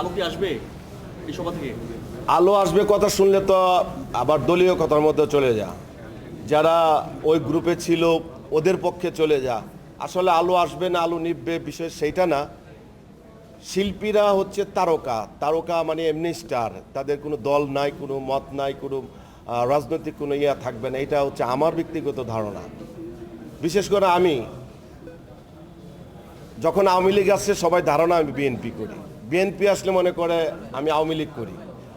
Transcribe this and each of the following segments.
আলো কি আসবে এই সভা থেকে? আলো আসবে কথা শুনলে তো আবার দলীয় কথার মধ্যে চলে যা। যারা ওই গ্রুপে ছিল ওদের পক্ষে চলে যা। আসলে আলো আসবে না, আলো নিববে বিষয় সেইটা না। শিল্পীরা হচ্ছে তারকা। তারকা মানে এমনি স্টার। তাদের কোনো দল নাই, কোনো মত নাই, কোনো রাজনৈতিক কোনো ইয়া থাকবে না। এটা হচ্ছে আমার ব্যক্তিগত ধারণা। বিশেষ করে আমি। যখন আওয়ামী লীগ আসছে, সবাই ধারণা আমি বিএনপি করি। বিএনপি আসলে মনে করে আমি আওয়ামী লীগ করি।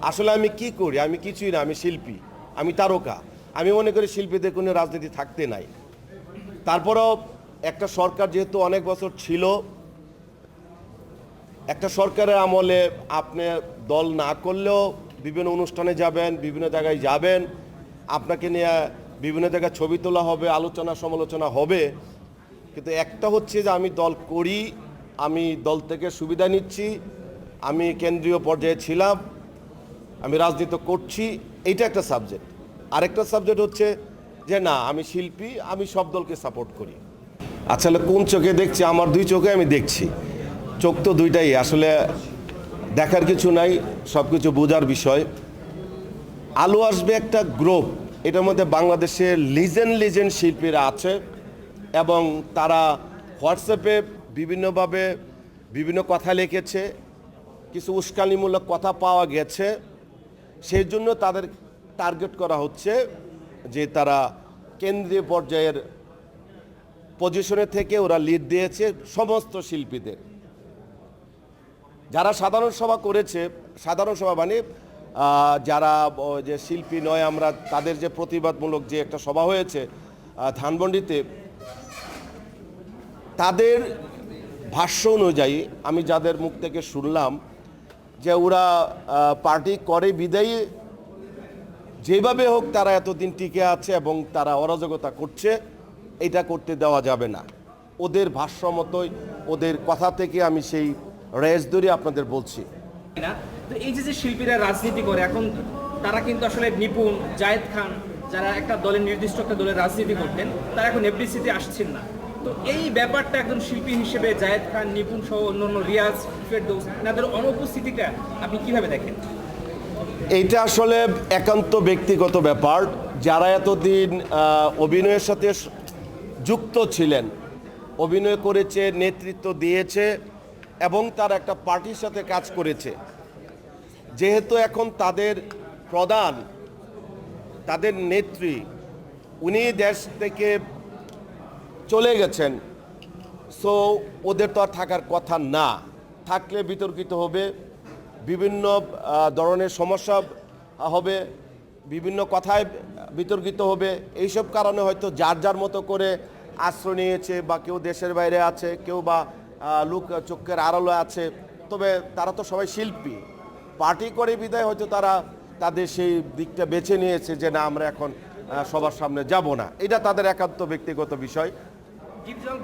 আসলে আমি কি করি? আমি কিছুই না, আমি শিল্পী, আমি তারকা। আমি মনে করি শিল্পীদের কোনো রাজনীতি থাকতে নাই। তারপরেও একটা সরকার যেহেতু অনেক বছর ছিল, একটা সরকারের আমলে আপনি দল না করলেও বিভিন্ন অনুষ্ঠানে যাবেন, বিভিন্ন জায়গায় যাবেন, আপনাকে নিয়ে বিভিন্ন জায়গায় ছবি তোলা হবে, আলোচনা সমালোচনা হবে। কিন্তু একটা হচ্ছে যে আমি দল করি, আমি দল থেকে সুবিধা নিচ্ছি আমি কেন্দ্রীয় পর্যায়ে ছিলাম, আমি রাজনীতি করছি, এইটা একটা সাবজেক্ট আরেকটা সাবজেক্ট হচ্ছে যে না, আমি শিল্পী, আমি সব দলকে সাপোর্ট করি। আসলে কোন চোখে দেখছি? আমার দুই চোখে আমি দেখছি। চোখ তো দুইটাই, আসলে দেখার কিছু নাই সব কিছু বোঝার বিষয়। আলো আসবে একটা গ্রুপ, এটার মধ্যে বাংলাদেশের লিজেন্ড লিজেন্ড শিল্পীরা আছে, এবং তারা হোয়াটসঅ্যাপে বিভিন্নভাবে বিভিন্ন কথা লিখেছে কিছু উস্কানিমূলক কথা পাওয়া গেছে। সেই জন্য তাদের টার্গেট করা হচ্ছে যে তারা কেন্দ্রীয় পর্যায়ের পজিশনে থেকে ওরা লিড দিয়েছে সমস্ত শিল্পীদের। যারা সাধারণ সভা করেছে, সাধারণ সভা মানে যারা যে শিল্পী নয় আমরা, তাদের যে প্রতিবাদমূলক যে একটা সভা হয়েছে ধানমন্ডিতে, তাদের ভাষ্য অনুযায়ী, আমি যাদের মুখ থেকে শুনলাম যে ওরা পার্টি করে বিদায়ী, যেভাবে হোক তারা এতদিন টিকে আছে এবং তারা অরাজকতা করছে, এটা করতে দেওয়া যাবে না। ওদের ভাষ্য মতোই ওদের কথা থেকে আমি সেই রেস ধরে আপনাদের বলছি। এই যে যে শিল্পীরা রাজনীতি করে, এখন তারা কিন্তু আসলে নিপুণ, জায়েদ খান, যারা একটা দলের নির্দিষ্ট একটা দলের রাজনীতি করতেন, তারা এখন এফডিসিতে আসছেন না। তো এই ব্যাপারটা একজন শিল্পী হিসেবে জায়েদ খান, নিপুণ সহ অন্যান্য রিয়াজ, ফেরদৌস, এনাদের অনুপস্থিতিটা আপনি কীভাবে দেখেন? এইটা আসলে একান্ত ব্যক্তিগত ব্যাপার। যারা এতদিন অভিনয়ের সাথে যুক্ত ছিলেন, অভিনয় করেছে, নেতৃত্ব দিয়েছে এবং তার একটা পার্টির সাথে কাজ করেছে। যেহেতু এখন তাদের প্রধান, তাদের নেত্রী, উনি দেশ থেকে চলে গেছেন। সো ওদের তো আর থাকার কথা না। থাকলে বিতর্কিত হবে, বিভিন্ন ধরনের সমস্যা হবে, বিভিন্ন কথায় বিতর্কিত হবে। এইসব কারণে হয়তো যার যার মতো করে আশ্রয় নিয়েছে বা কেউ দেশের বাইরে আছে, কেউ বা লোক চোখের আড়ালে আছে, তবে তারা তো সবাই শিল্পী। পার্টি করে বিদায় হয়তো তারা তাদের সেই দিকটা বেছে নিয়েছে যে না, আমরা এখন সবার সামনে যাব না। এটা তাদের একান্ত ব্যক্তিগত বিষয়। ডিপজল